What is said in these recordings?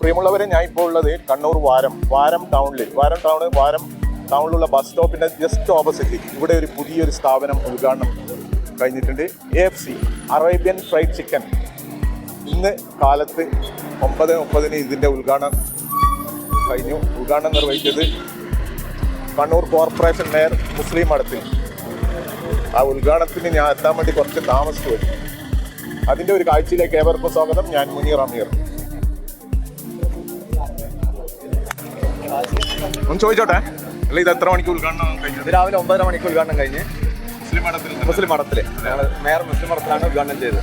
പ്രിയമുള്ളവരെ ഞാൻ ഇപ്പോൾ ഉള്ളത് കണ്ണൂർ വാരം വാരം ടൗണിൽ വാരം ടൗൺ വാരം ടൗണിലുള്ള ബസ് സ്റ്റോപ്പിന്റെ ജസ്റ്റ് ഓപ്പോസിറ്റ് ഇവിടെ ഒരു പുതിയൊരു സ്ഥാപനം ഉദ്ഘാടനം കഴിഞ്ഞിട്ടുണ്ട്. A F C Arabian fried chicken ഇന്ന് കാലത്ത് ഒമ്പത് മുപ്പതിന് ഇതിന്റെ ഉദ്ഘാടനം കഴിഞ്ഞു. ഉദ്ഘാടനം നിർവഹിച്ചത് കണ്ണൂർ കോർപ്പറേഷൻ മേയർ മുസ്ലിം മഠത്തിൽ ആ ഉദ്ഘാടനത്തിന് ഞാൻ എത്താൻ വേണ്ടി കുറച്ച് താമസിച്ചു വരും അതിന്റെ ഒരു കാഴ്ചയിലേക്ക് ഏവർക്കും സ്വാഗതം. ഞാൻ മുനീർ അമീർ. ഒന്ന് ചോദിച്ചോട്ടെ? അല്ല ഇത് എത്ര മണിക്ക് ഉദ്ഘാടനം കഴിഞ്ഞു രാവിലെ ഒമ്പതര മണിക്ക് ഉദ്ഘാടനം കഴിഞ്ഞ് മുസ്ലിം മഠത്തിൽ മുസ്ലിം ഞങ്ങൾ മേയർ മുസ്ലിം മഠത്തിലാണ് ഉദ്ഘാടനം ചെയ്തത്.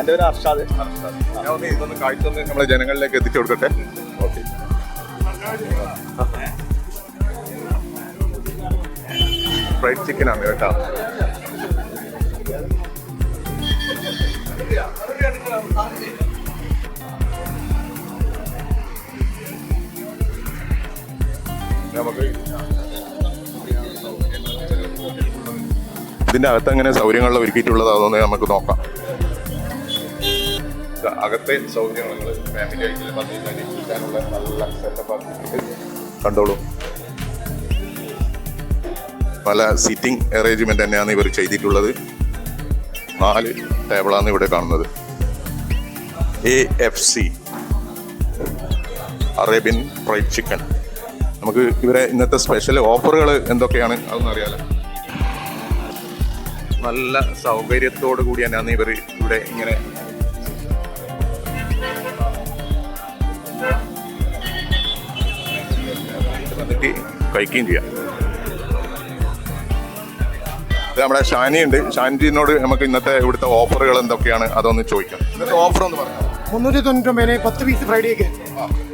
എന്റെ പേര് അർഷാദ്. ഇതൊന്ന് കാഴ്ച നമ്മളെ ജനങ്ങളിലേക്ക് എത്തിച്ചു കൊടുക്കട്ടെ? ഓക്കെ. ഫ്രൈഡ് ചിക്കൻ ആണ് കേട്ടോ നമുക്ക് ഇതിന്റെ അകത്ത് എങ്ങനെ സൗകര്യങ്ങൾ ഒരുക്കിയിട്ടുള്ളത് നമുക്ക് നോക്കാം. അകത്തെ സൗകര്യങ്ങൾ ഫാമിലി ആയിട്ട് നല്ല സെറ്റപ്പ് കണ്ടോളൂ. പല സീറ്റിംഗ് അറേഞ്ച്മെന്റ് തന്നെയാണ് ഇവർ ചെയ്തിട്ടുള്ളത്. നാല് ടേബിളാണ് ഇവിടെ കാണുന്നത്. A F C Arabian fried chicken. നമുക്ക് ഇവരെ ഇന്നത്തെ സ്പെഷ്യൽ ഓഫറുകൾ എന്തൊക്കെയാണ്? അതൊന്നും അറിയാലോ. നല്ല സൗകര്യത്തോടു കൂടി തന്നെയാണ് ഇവർ ഇവിടെ ഇങ്ങനെ കഴിക്കുകയും ചെയ്യാം. നമ്മുടെ ഷാനിയുണ്ട് ഷാനിനോട് നമുക്ക് ഇന്നത്തെ ഇവിടുത്തെ ഓഫറുകൾ എന്തൊക്കെയാണ്? അതൊന്ന് ചോദിക്കാം. ഇന്നത്തെ ഓഫർ ഒന്ന് പറയാം മുന്നൂറ്റി തൊണ്ണൂറ്റൊമ്പതിന് പത്ത് പീസ് ഫ്രൈഡ് കേക്ക്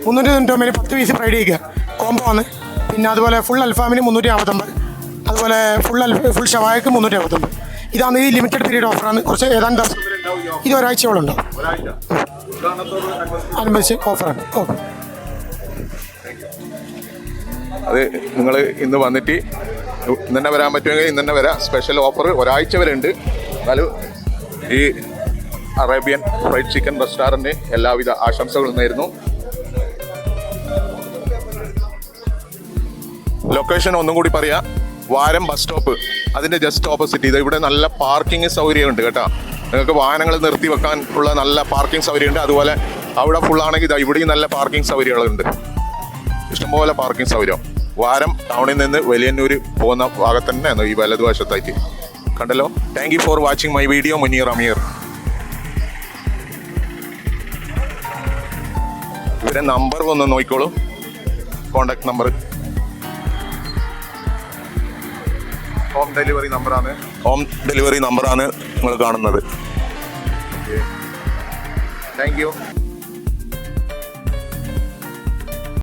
മുന്നൂറ്റി തൊണ്ണൂറ്റൊമ്പതിന് പത്ത് പീസ് ഫ്രൈഡ് കേക്ക് കോംബോ ആണ്. പിന്നെ അതുപോലെ ഫുൾ അൽഫാമിന് മുന്നൂറ്റി അമ്പത്തൊമ്പത് അതുപോലെ ഫുൾ അൽഫ ഫുൾ ഷവായക്ക് മുന്നൂറ്റി അമ്പത്തൊമ്പത് ഇതാണ് ഈ ലിമിറ്റഡ് പീരീഡ് ഓഫറാണ് കുറച്ച് ഏതാണ്ട് ദിവസം ഇത് ഒരാഴ്ചയോളം ഉണ്ടാവും. അനുബന്ധിച്ച് ഓഫറാണ് ഓഫർ അത് നിങ്ങൾ ഇന്ന് വന്നിട്ട് ഇന്ന് തന്നെ വരാൻ പറ്റുമെങ്കിൽ ഇന്ന് തന്നെ വരാം. സ്പെഷ്യൽ ഓഫർ ഒരാഴ്ച വരെ ഉണ്ട്. എന്നാലും ഈ അറേബ്യൻ ഫ്രൈഡ് ചിക്കൻ റെസ്റ്റോറന്റ് എല്ലാവിധ ആശംസകളും നേരുന്നു. ലൊക്കേഷൻ ഒന്നും കൂടി പറയാം. വാരം ബസ് സ്റ്റോപ്പ് അതിന്റെ ജസ്റ്റ് ഓപ്പോസിറ്റ് ഇത് ഇവിടെ നല്ല പാർക്കിംഗ് സൗകര്യമുണ്ട് കേട്ടോ. നിങ്ങൾക്ക് വാഹനങ്ങൾ നിർത്തി വെക്കാൻ ഉള്ള നല്ല പാർക്കിംഗ് സൗകര്യമുണ്ട്. അതുപോലെ അവിടെ ഫുള്ളാണെങ്കിൽ ഇതാ ഇവിടെയും നല്ല പാർക്കിംഗ് സൗകര്യങ്ങളുണ്ട്. ഇഷ്ടംപോലെ പാർക്കിംഗ് സൗകര്യം. വാരം ടൗണിൽ നിന്ന് വലിയന്നൂർ പോകുന്ന ഭാഗത്ത് തന്നെയാണ് ഈ വലതുവശത്തായിട്ട്. കണ്ടല്ലോ? Thank you for watching my video Muneer Ameer ഇവരെ നമ്പർ ഒന്ന് നോക്കിക്കോളൂ. കോണ്ടാക്ട് നമ്പർ ഹോം ഡെലിവറി നമ്പറാണ് ഹോം ഡെലിവറി നമ്പറാണ് നിങ്ങൾ കാണുന്നത്. Thank you